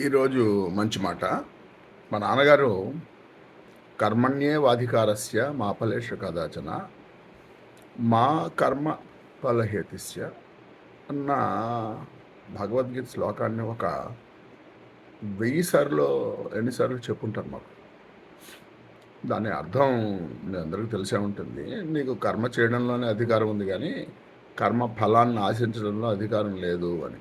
ఈరోజు మంచి మాట. మా నాన్నగారు కర్మణ్యేవాధికారస్య మా ఫలేష కదాచన మా కర్మ ఫలహేతిస్య అన్న భగవద్గీత శ్లోకాన్ని ఒక వెయ్యి సార్లు ఎన్నిసార్లు చెప్పుంటారు మాకు. దాని అర్థం మీ అందరికీ తెలిసే ఉంటుంది. నీకు కర్మ చేయడంలోనే అధికారం ఉంది కానీ కర్మ ఫలాన్ని ఆశించడంలో అధికారం లేదు అని.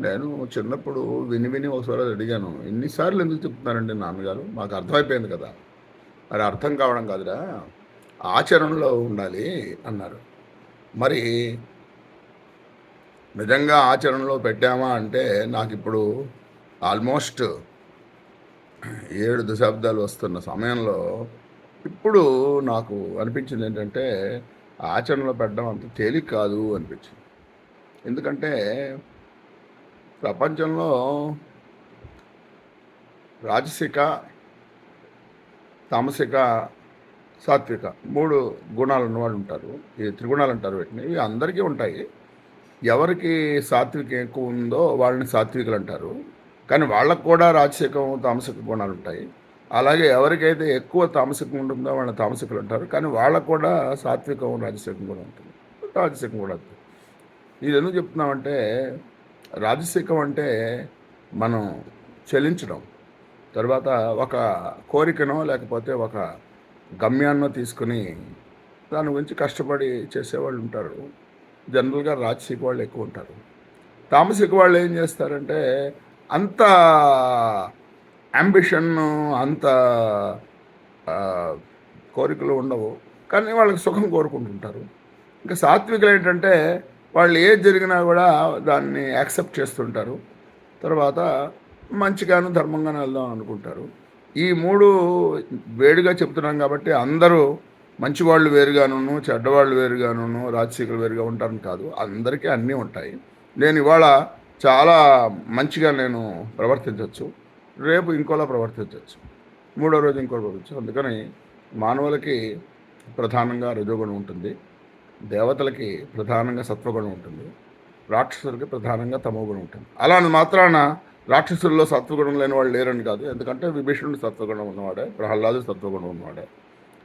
నేను చిన్నప్పుడు విని విని ఒకసారి అడిగాను ఎన్నిసార్లు ఎందుకు చెప్తున్నారండి నాన్నగారు? మాకు అర్థమైపోయింది కదా. మరి అర్థం కావడం కాదురా. ఆచరణలో ఉండాలి అన్నారు. మరి నిజంగా ఆచరణలో పెట్టామా అంటే నాకు ఇప్పుడు ఆల్మోస్ట్ ఏడు దశాబ్దాలు వస్తున్న సమయంలో ఇప్పుడు నాకు అనిపించింది ఏంటంటే ఆచరణలో పెట్టడం అంత తేలిక కాదు అనిపించింది. ఎందుకంటే ప్రపంచంలో రాజసిక తామసిక సాత్విక మూడు గుణాలు ఉన్నవాళ్ళు ఉంటారు. ఈ త్రిగుణాలు అంటారు వీటిని. ఇవి అందరికీ ఉంటాయి. ఎవరికి సాత్వికం ఎక్కువ ఉందో వాళ్ళని సాత్వికులు అంటారు. కానీ వాళ్ళకు కూడా రాజసికం తామసిక గుణాలు ఉంటాయి. అలాగే ఎవరికైతే ఎక్కువ తామసికం ఉంటుందో వాళ్ళని తామసికులు అంటారు. కానీ వాళ్ళకు కూడా సాత్వికం రాజసికం కూడా ఉంటుంది. రాజసికం కూడా ఉంటుంది ఇది ఎందుకు చెప్తున్నామంటే రాజసికం అంటే మనం చెల్లించడం. తర్వాత ఒక కోరికనో లేకపోతే ఒక గమ్యాన్నో తీసుకుని దాని గురించి కష్టపడి చేసేవాళ్ళు ఉంటారు. జనరల్గా రాజసిక వాళ్ళు ఎక్కువ ఉంటారు. తామసిక వాళ్ళు ఏం చేస్తారంటే అంత అంబిషన్ అంత కోరికలు ఉండవు. కానీ వాళ్ళకి సుఖం కోరుకుంటుంటారు. ఇంకా సాత్వికులు ఏంటంటే వాళ్ళు ఏది జరిగినా కూడా దాన్ని యాక్సెప్ట్ చేస్తుంటారు. తర్వాత మంచిగాను ధర్మంగాను వెళ్దాం అనుకుంటారు. ఈ మూడు వేడిగా చెప్తున్నాం కాబట్టి అందరూ మంచివాళ్ళు వేరుగాను చెడ్డవాళ్ళు వేరుగాను రాజశేఖరులు వేరుగా ఉంటారని కాదు. అందరికీ అన్నీ ఉంటాయి. నేను ఇవాళ చాలా మంచిగా నేను ప్రవర్తించవచ్చు రేపు ఇంకోలా ప్రవర్తించవచ్చు మూడో రోజు ఇంకోలా ప్రవర్తించవచ్చు అందుకని మానవులకి ప్రధానంగా రజోగుణం ఉంటుంది. దేవతలకి ప్రధానంగా సత్వగుణం ఉంటుంది. రాక్షసులకి ప్రధానంగా తమోగుణం ఉంటుంది. అలా అని మాత్రాన రాక్షసుల్లో సత్వగుణం లేని వాళ్ళు లేరని కాదు. ఎందుకంటే విభీషణుడు సత్వగుణం ఉన్నవాడే ప్రహ్లాదుడు సత్వగుణం ఉన్నవాడే.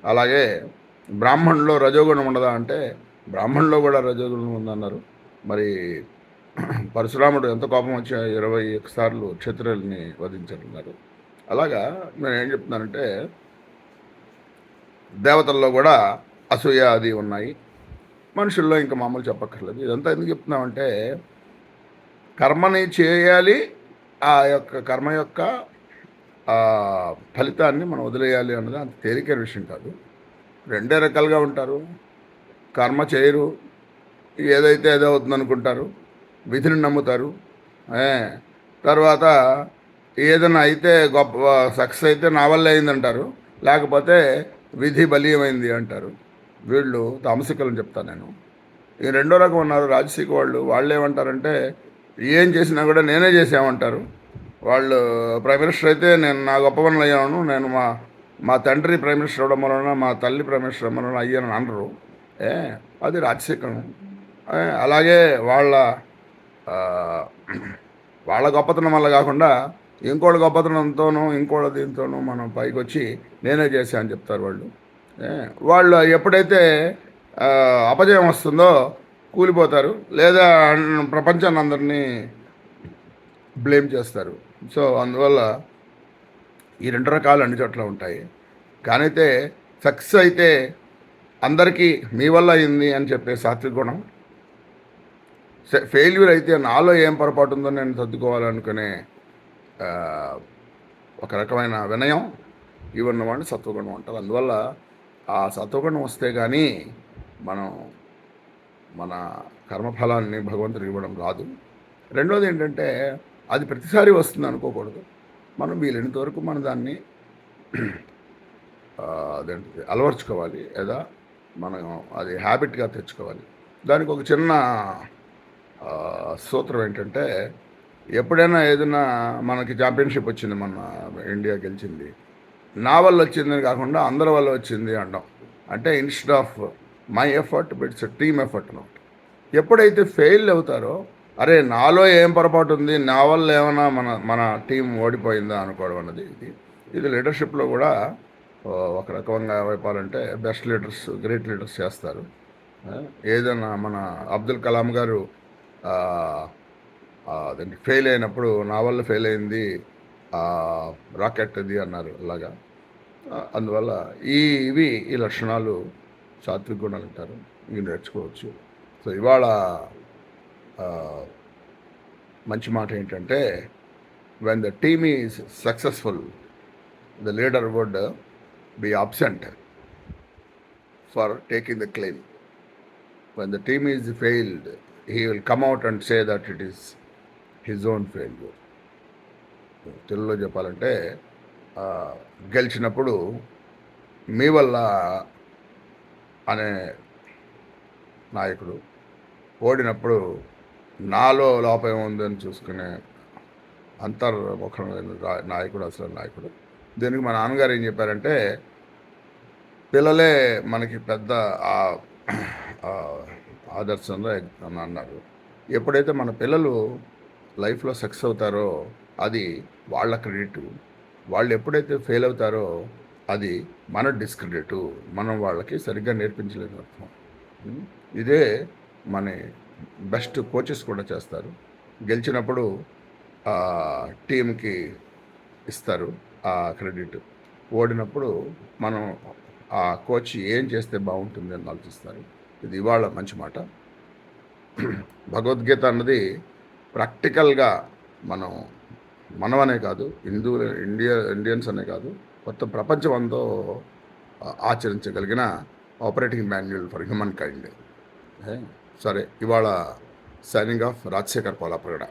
అలాగే బ్రాహ్మణులో రజోగుణం ఉండదా అంటే బ్రాహ్మణులో కూడా రజోగుణం ఉందన్నారు. మరి పరశురాముడు ఎంత కోపం వచ్చి ఇరవై సార్లు క్షత్రుల్ని వధించారన్నారు అలాగా నేను ఏం చెప్తున్నానంటే దేవతల్లో కూడా అసూయ అది ఉన్నాయి. మనుషుల్లో ఇంకా మామూలు చెప్పక్కర్లేదు. ఇదంతా ఎందుకు చెప్తున్నామంటే కర్మని చేయాలి ఆ యొక్క కర్మ యొక్క ఫలితాన్ని మనం వదిలేయాలి అన్నది అంత తేలికైన విషయం కాదు. రెండే రకాలుగా ఉంటారు. కర్మ చేయరు. ఏదైతే ఏదో అవుతుంది అనుకుంటారు విధిని నమ్ముతారు. తర్వాత ఏదైనా అయితే గొప్ప సక్సెస్ అయితే నా వల్ల అయిందంటారు. లేకపోతే విధి బలీయమైంది అంటారు. వీళ్ళు తామసికలని చెప్తాను నేను. ఈ రెండో రకం ఉన్నారు రాజసీక వాళ్ళు. వాళ్ళు ఏమంటారంటే ఏం చేసినా కూడా నేనే చేసామంటారు వాళ్ళు ప్రైమ్ మినిస్టర్ అయితే నేను నా గొప్ప పనులు అయ్యాను. నేను మా మా తండ్రి ప్రైమ్ మినిస్టర్ అవ్వడం వలన మా తల్లి ప్రైమ్ మినిస్టర్ అవ్వడం వలన అయ్యానని అనరు. ఏ అది రాజశేఖరం. అలాగే వాళ్ళ వాళ్ళ గొప్పతనం వల్ల కాకుండా ఇంకోళ్ళ గొప్పతనంతోనూ ఇంకోళ్ళ దీంతోనూ మనం పైకి వచ్చి నేనే చేశా అని చెప్తారు వాళ్ళు. వాళ్ళు ఎప్పుడైతే అపజయం వస్తుందో కూలిపోతారు లేదా ప్రపంచాన్ని అందరినీ బ్లేమ్ చేస్తారు. సో అందువల్ల ఈ రెండు రకాలు అన్ని చోట్ల ఉంటాయి. కానైతే సక్సెస్ అయితే అందరికీ మీ వల్ల అయింది అని చెప్పే సాత్విక గుణం. ఫెయిల్యూర్ అయితే నాలో ఏం పొరపాటు ఉందో నేను సర్దుకోవాలనుకునే ఒక రకమైన వినయం ఇవి వాడిని సత్వగుణం అంటారు. అందువల్ల ఆ సత్వగుణం వస్తే కానీ మనం మన కర్మఫలాన్ని భగవంతుడు ఇవ్వడం రాదు రెండోది ఏంటంటే అది ప్రతిసారి వస్తుంది అనుకోకూడదు. మనం వీలైనంత వరకు మనం దాన్ని అదేంటి అదేంటిది అలవర్చుకోవాలి. లేదా మనం అది హ్యాబిట్గా తెచ్చుకోవాలి. దానికి ఒక చిన్న సూత్రం ఏంటంటే ఎప్పుడైనా ఏదైనా మనకి ఛాంపియన్షిప్ వచ్చింది మన ఇండియా గెలిచింది. నా వల్ల వచ్చిందని కాకుండా అందరి వల్ల వచ్చింది అంటాం. అంటే instead of my effort it's team effort అనమాట ఎప్పుడైతే ఫెయిల్ అవుతారో అరే నాలో ఏం పొరపాటు ఉంది నా వల్ల ఏమైనా మన మన టీం ఓడిపోయిందా అనుకోవడం అన్నది ఇది. ఇది లీడర్షిప్లో కూడా ఒక రకంగా చెప్పాలంటే బెస్ట్ లీడర్స్ గ్రేట్ లీడర్స్ చేస్తారు. ఏదైనా మన అబ్దుల్ కలాం గారు ఫెయిల్ అయినప్పుడు నా వల్ల ఫెయిల్ అయింది రాకెట్ అది అన్నారు అలాగా. అందువల్ల ఈ ఇవి ఈ లక్షణాలు సాత్విక గుణాలు అంటారు. ఇవి నేర్చుకోవచ్చు. సో ఇవాళ మంచి మాట ఏంటంటే when the team is successful the leader would be absent for taking the claim when the team is failed he will come out and say that it is his own failure తెలుగులో చెప్పాలంటే గెలిచినప్పుడు మీ వల్ల అనే నాయకుడు ఓడినప్పుడు నాలో లోపం ఉందని చూసుకునే అంతర్ముఖమైన నాయకుడు అసలు నాయకుడు. దీనికి మా నాన్నగారు ఏం చెప్పారంటే పిల్లలే మనకి పెద్ద ఆదర్శంలో అని అన్నారు. ఎప్పుడైతే మన పిల్లలు లైఫ్లో సక్సెస్ అవుతారో అది వాళ్ళ క్రెడిట్. వాళ్ళు ఎప్పుడైతే ఫెయిల్ అవుతారో అది మన డిస్క్రెడిట్. మనం వాళ్ళకి సరిగ్గా నేర్పించలేదు అర్థం. ఇదే మన బెస్ట్ కోచెస్ కూడా చేస్తారు. గెలిచినప్పుడు టీంకి ఇస్తారు ఆ క్రెడిట్. ఓడినప్పుడు మనం ఆ కోచ్ ఏం చేస్తే బాగుంటుంది అని ఆలోచిస్తారు. ఇది ఇవాళ మంచి మాట. భగవద్గీత అన్నది ప్రాక్టికల్గా మనం మనమనే కాదు హిందూ ఇండియా ఇండియన్స్ అనే కాదు మొత్తం ప్రపంచం అంతా ఆచరించగలిగిన operating manual for human kind. సరే ఇవాళ సైనింగ్ ఆఫ్ రాజశేఖర్ పోలాప్రగడ